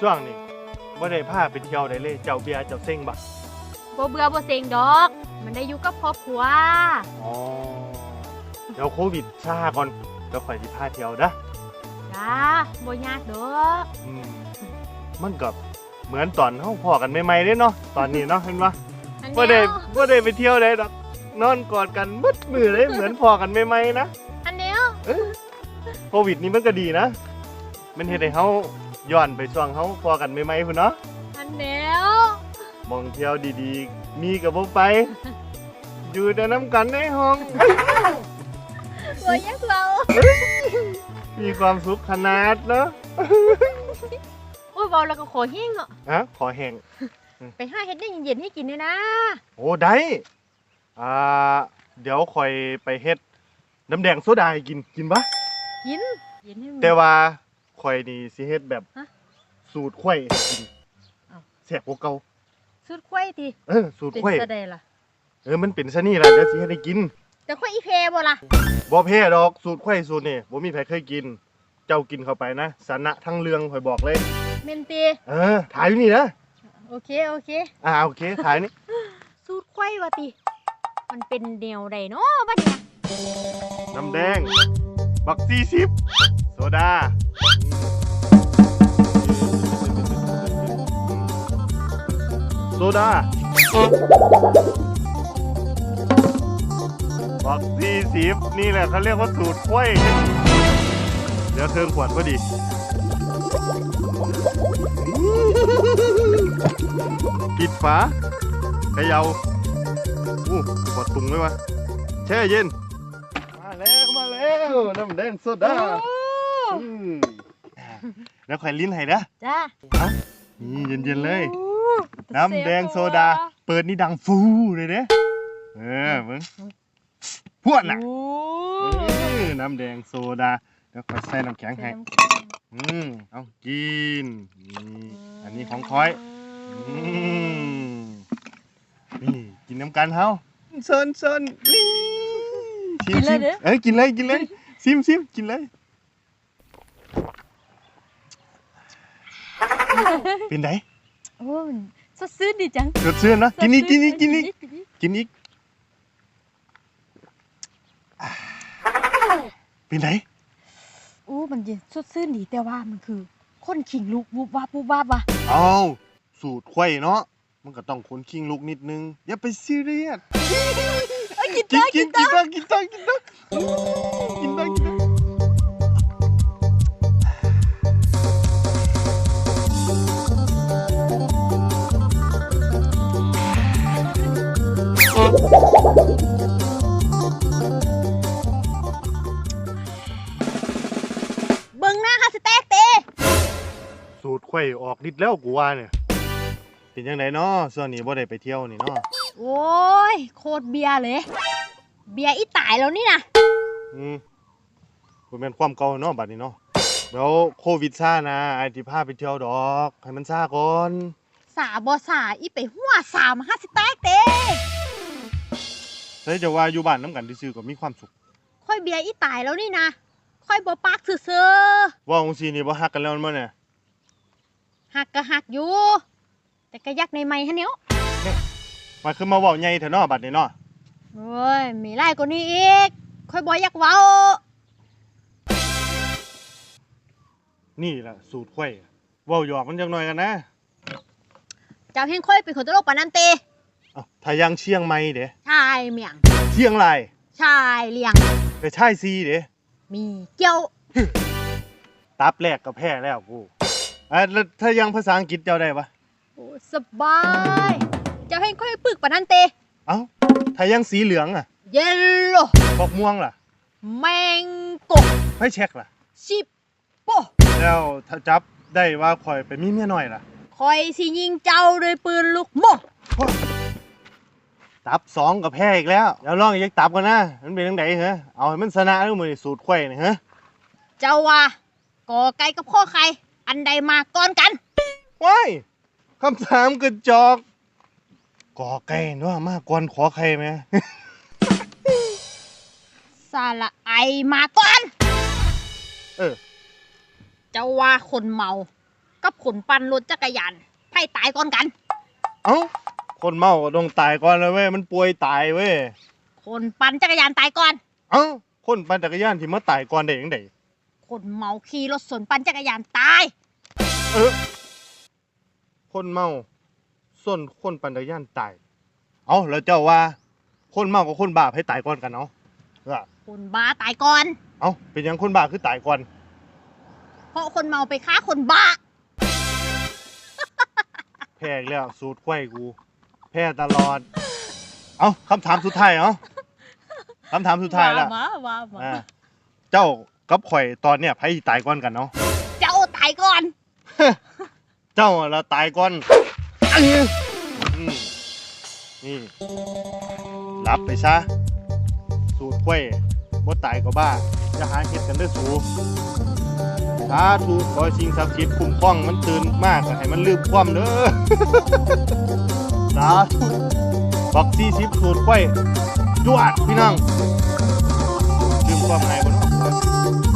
ช่วงนี้บ่ได้พาไปเที่ยวได้เลย เจ้าเบียร์เจ้าเซ็งบ่บ่เบื่อบ่เซ็งดอก มันได้อยู่กับครอบครัวอ๋อเดี๋ยวโควิดซาก่อนเดี๋ยวข่อยสิพาเที่ยวเด้อจ้าบ่ยากดอกอืมมันก็เหมือนตอนเฮาพอกันใหม่ๆเด้เนาะตอนนี้เนาะเห็นบ่อันบ่เดีได้ยวบ่ได้ไปเที่ยวได้ดอกนอนกอดกันมืดมือเลยเหมือนพอกันใหม่ๆนะ อันเดียวโควิดนี่มันก็ดีนะ มันเฮ็ดให้เฮา ย้อนไปช่วงเฮาพอกันใหม่ๆพุ่นเนาะอันเดียวมองเที่ยวดีๆ มีกับบ่ไป อยู่แต่น้ำกันในห้องบ่อยากเรามีความสุขขนาดเนาะโอ้ยเว้าแล้วก็ขอหิ้งอะฮะขอแห้งไปหาเฮ็ดได้เย็นๆให้กินด้วยนะโอ้ได้อ่าเดี๋ยวคอยไปเฮ็ดน้ำแดงโซดาให้กินกินปะกินเย็นให้มันแต่ว่า คอยนี่สิเฮ็ดแบบฮะ สูตรข้อยให้กินอ้าวแซ่บกว่าเก่าสุดควายติเออสูตรเป็นข้อยซะได้ล่ะเออมันเป็นซะนี่ล่ะเดี๋ยวสิเฮ็ดให้กินแต่ควายอีเพบ่ล่ะบ่แพ้ดอกสูตรข้อยสูตรนี่บ่มีใครเคยกิน เจ้ากินเข้าไปนะสนะทั้งเรืองคอยบอกเลย เมนตีเออถ่ายอยู่นี่นะโอเคโอเค อ่าโอเคถ่ายนี่สูตรควายว่าติ มันเป็นแนวใดเนาะบัดเนี่ยน้ำแดง บักซี่ซิปโซดา โซดาบักซี่ซิปนี่แหละเขาเรียกว่าสูตรกล้วย เดี๋ยวเทิงขวดก็ดี ปิดฝาเขยาอู้ปวดตุงไหมวะแช่เย็น มาแล้วมาแล้วน้ำแดงโซดาอืมแล้วข่อยลิ้นให้นะจ้านี่เย็นๆเลย โอ้ น้ำแดงโซดา เปิดนี่ดังฟูเลยเด้เออมึงพวดน่ะโอ้เออน้ำแดงโซดาแล้วข่อยใส่น้ำแข็งให้อืมเอากินนี่อันนี้ของคอยอืมนี่กินน้ำกันเฮาเซินเซินนี่ชิมชิมเอ้ยกินเลยกินเลยซิมซิมกินเลยเป็นไงโอ้มัน สดชื่นดีจังสดชื่นเนอะกินอีกกินอีกกินอีกกินอีกกินอีกอ่าเป็นไงโอ้มันเย็นสดชื่นดีแต่ว่ามันคือคนขิงลูกวูบวาบวูบวาบว่ะเอาสูตรไข่เนาะมันก็ต้องคนคิงลูกนิดนึงอย่าไปซีเรียสเอ้ยกินกิได้นกินกินต้องกินต้องกิน เบิ่งหน้าค่ะสแต็กเตสูตรไข่ออกนิดแล้วกูว่าเนี่ยเป็นยังไงเนาะส่วนนี้บ่ได้ไปเที่ยวนี่เนาะโอ้ย โคตรเบียร์เลย เบียร์อีตายแล้วนี่นะอืมบ่แม่นความเก่าเนาะบัดนี้เนาะเดี๋ยวโควิดซ่านะไอ้ที่พาไปเที่ยวดอก ให้มันซ่าก่อน สาบอสาอีไปหัวสามห้าสแต็กเต ใส่จะว่าอยู่บ้านน้ำกันซื่อๆก็มีความสุขค่อยเบียร์อีตายแล้วนี่นะค่อยบ่ปากซื่อว่าองซีนี่บ่ฮักกันแล้วแมันบ่เนี่ยๆหักก็หักอยู่ แต่ก็ยักในไม้ฮะเนี้ยมันคือมาเว้าใหญ่เถอะเนาะบัดนี้เนาะโอ้ยมีไล่กว่านี้อีก ค่อยบ่อยากเว้า นี่ล่ะสูตรไข่เว้าหยอกมันจักหน่อยกันนะ เจ้าเฮงค่อยเป็นคนตลกปานนันเตเอ้าถ้ายังเชียงใหม่เด้ชายเมียง เชียงรายชายเลียง ไปชายซีเด้มีเกี่ยว ตับแรกก็แพ้แล้วกูอะแล้วถ้ายังภาษาอังกฤษเจ้าได้ปะโอ้สบาย เจ้าเฮงค่อยปึกปานนันเต เอ้าถ้ายังสีเหลืองอะเยลโลบอกม่วงล่ะแมงโกไม่เช็คล่ะ ชิปโปแล้วถ้าจับได้ว่าข่อยไปมีเมียน้อยล่ะ คอยสิยิงเจ้าด้วยปืนลูกโม่ ตับสองกับแพ้อีกแล้วเดี๋ยวลองอีกตับกันนะมันเป็นจังไดเหรอเอาให้มันชนะด้วยมือสูตรไข่นี่ฮะเจ้าว่ากอไก่กับข้อไข่อันใดมาก่อนกันว้ายคำถามกระจอกกอไก่เนาะมากกวนขอไข่ไหมสาระไอมาก่อน เออ เจ้าว่าคนเมา กับขนปันรถจักรยานไพ่ตายก่อนกัน เอ้า คนเมาก็ต้องตายก่อนเลยเว้ยมันป่วยตายเว้ยคนปั่นจักรยานตายก่อน เอ้าคนปั่นจักรยานที่มาตายก่อนได้ยังไงคนเมาขี่รถสวนปั่นจักรยานตาย เออ คนเมาส่วนคนปั่นจักรยานตาย เอ้าแล้วเจ้าว่า คนเมากับคนบ้าให้ตายก่อนกันเนาะเออคนบ้าตายก่อน เอ้าเป็นหยังคนบ้าคือตายก่อน เพราะคนเมาไปฆ่าคนบ้า แพ้อีกแล้วสูตรไข้กู แพ้ตลอด เอ้าคำถามสุดท้ายเอ้าคำถามสุดท้ายแล้วมามามาอ่าเจ้ากับข่อยตอนเนี้ยไผสิตายก่อนกันเนาะ เจ้าตายก่อน เจ้าละตายก่อนอื้ออืมนี่รับไปซะ สูตรไข้บ่ตายก็บ้าอย่าหาเฮ็ดกันเด้อสูสาธุขอให้สิ่งศักดิ์สิทธิ์คุ้มครองมันตื่นมากก็ให้มันลืมความเด้อสาธุบักซี่ชิปสูตรไข้จวดพี่น้องลืมความไงบ่เนาะ